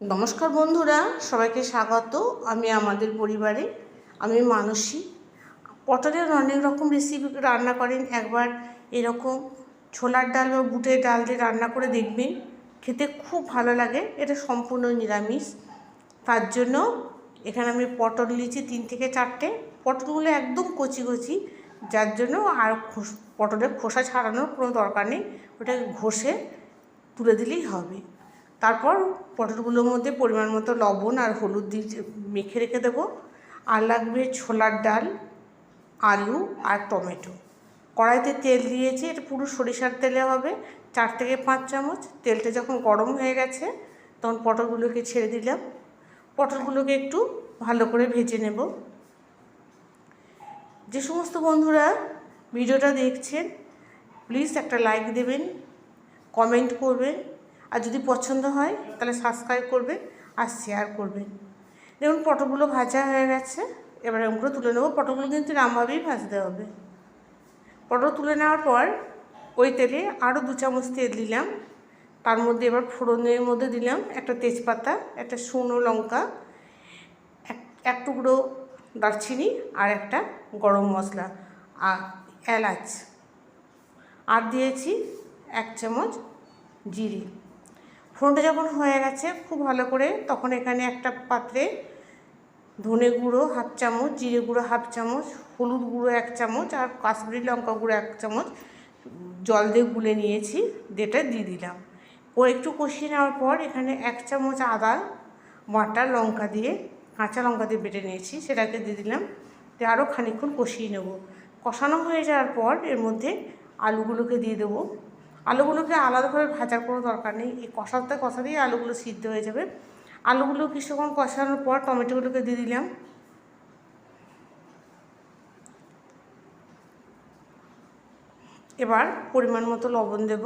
নমস্কার বন্ধুরা, সবাইকে স্বাগত। আমি আমাদের পরিবারে, আমি মানসী। পটলের অনেক রকম রেসিপি রান্না করেন। একবার এরকম ছোলার ডাল বা বুটের ডাল দিয়ে রান্না করে দেখবেন, খেতে খুব ভালো লাগে। এটা সম্পূর্ণ নিরামিষ। তার জন্য এখানে আমি পটল নিয়েছি তিন থেকে চারটে। পটলগুলো একদম কচি কচি, যার জন্য আর পটলের খোসা ছাড়ানোর কোনো দরকার নেই। ওটাকে ঘষে তুলে দিলেই হবে। তারপর পটলগুলোর মধ্যে পরিমাণ মতো লবণ আর হলুদ দিয়ে মেখে রেখে দেবো। আর লাগবে ছোলার ডাল, আলু আর টমেটো। কড়াইতে তেল দিয়েছি, এটা পুরো সরিষার তেলে হবে, চার থেকে পাঁচ চামচ। তেলটা যখন গরম হয়ে গেছে, তখন পটলগুলোকে ছেড়ে দিলাম। পটলগুলোকে একটু ভালো করে ভেজে নেব। যে সমস্ত বন্ধুরা ভিডিওটা দেখছেন, প্লিজ একটা লাইক দেবেন, কমেন্ট করবেন। আর যদি পছন্দ হয়, তাহলে সাবস্ক্রাইব করবে আর শেয়ার করবেন দেখুন, পটলগুলো ভাজা হয়ে গেছে। এবার এগুলো তুলে নেব। পটলগুলো কিন্তু এরমভাবেই ভাজতে হবে। পটল তুলে নেওয়ার পর ওই তেলে আরও দু চামচ তেল দিলাম। তার মধ্যে এবার ফোড়নের মধ্যে দিলাম একটা তেজপাতা, একটা শুকনো লঙ্কা, এক এক টুকরো দারচিনি আর একটা গরম মশলা আর এলাচ। আর দিয়েছি এক চামচ জিরে। ফোড়নটা যখন হয়ে গেছে খুব ভালো করে, তখন এখানে একটা পাত্রে ধনে গুঁড়ো হাফ চামচ, জিরে গুঁড়ো হাফ চামচ, হলুদ গুঁড়ো এক চামচ আর কাশ্মীরি লঙ্কা গুঁড়ো এক চামচ জল দিয়ে গুলে নিয়েছি, যেটা দিয়ে দিলাম। ও একটু কষিয়ে নেওয়ার পর এখানে এক চামচ আদা বাটা লঙ্কা দিয়ে, কাঁচা লঙ্কা দিয়ে বেটে নিয়েছি, সেটাকে দিয়ে দিলাম। দিয়ে আরও খানিকক্ষণ কষিয়ে নেব। কষানো হয়ে যাওয়ার পর এর মধ্যে আলুগুলোকে দিয়ে দেবো। আলুগুলোকে আলাদাভাবে ভাজার কোনো দরকার নেই। এই কষাতে কষাতেই আলুগুলো সিদ্ধ হয়ে যাবে। আলুগুলো কিছুক্ষণ কষানোর পর টমেটোগুলোকে দিয়ে দিলাম। এবার পরিমাণ মতো লবণ দেব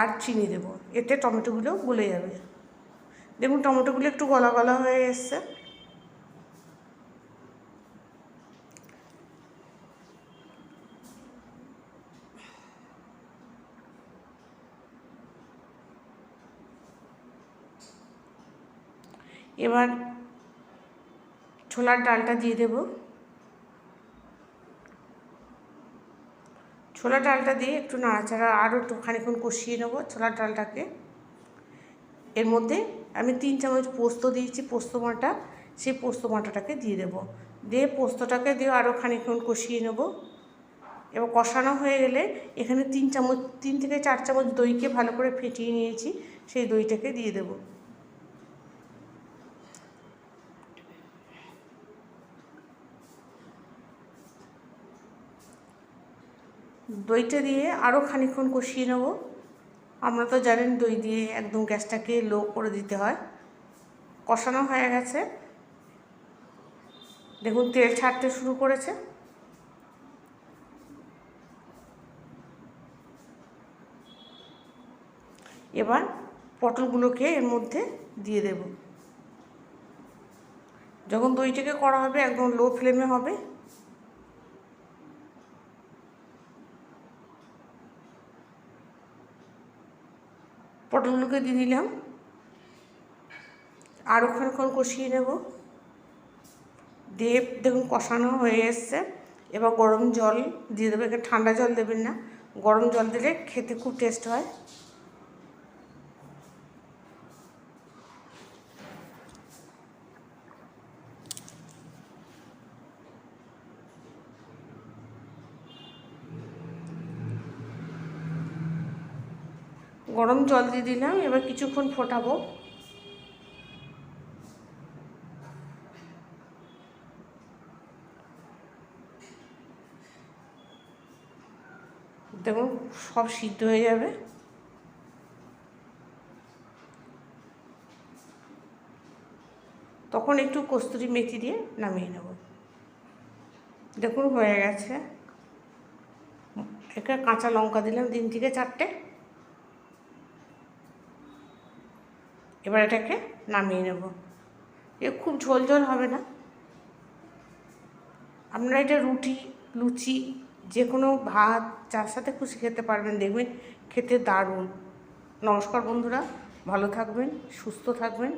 আর চিনি দেব। এতে টমেটোগুলো গলে যাবে। দেখুন, টমেটোগুলো একটু গলা গলা হয়ে এসছে। এবার ছোলার ডালটা দিয়ে দেব। ছোলার ডালটা দিয়ে একটু নাড়াচাড়া আরও একটু খানিক্ষণ কষিয়ে নেব ছোলার ডালটাকে। এর মধ্যে আমি তিন চামচ পোস্ত দিয়েছি, পোস্ত মাটা সেই পোস্ত মাটাটাকে দিয়ে দেবো। দিয়ে পোস্তটাকে দিয়ে আরও খানিক্ষণ কষিয়ে নেব। এবার কষানো হয়ে গেলে এখানে তিন চামচ, তিন থেকে চার চামচ দইকে ভালো করে ফেটিয়ে নিয়েছি, সেই দইটাকে দিয়ে দেবো। দইটা দিয়ে আরও খানিক্ষণ কষিয়ে নেব। আমরা তো জানেন দই দিয়ে একদম গ্যাসটাকে লো করে দিতে হয়। কষানো হয়ে গেছে। দেখুন, তেল ছাড়তে শুরু করেছে। এবার পটলগুলোকে এর মধ্যে দিয়ে দেব। যখন দইটাকে করা হবে, একদম লো ফ্লেমে হবে পটলগুলোকে দিয়ে দিলাম। আরও খানিক্ষণ কষিয়ে নেব। দিয়ে দেখুন কষানো হয়ে এসছে। এবার গরম জল দিয়ে দেবে। ঠান্ডা জল দেবেন না। গরম জল দিলে খেতে খুব টেস্ট হয়। গরম জল দিয়ে দিলাম, এবার কিছুক্ষণ ফোটাবো। দেখুন সব সিদ্ধ হয়ে যাবে। তখন একটু কস্তুরি মেথি দিয়ে নামিয়ে নেব। দেখুন, হয়ে গেছে। এখানে কাঁচা লঙ্কা দিলাম তিন থেকে চারটে। এবার এটাকে নামিয়ে নেব। এ খুব ঝোল ঝোল হবে না। আপনারা এটা রুটি, লুচি যে কোনো ভাত, যার সাথে খুশি খেতে পারবেন। দেখবেন খেতে দারুণ। নমস্কার বন্ধুরা, ভালো থাকবেন, সুস্থ থাকবেন।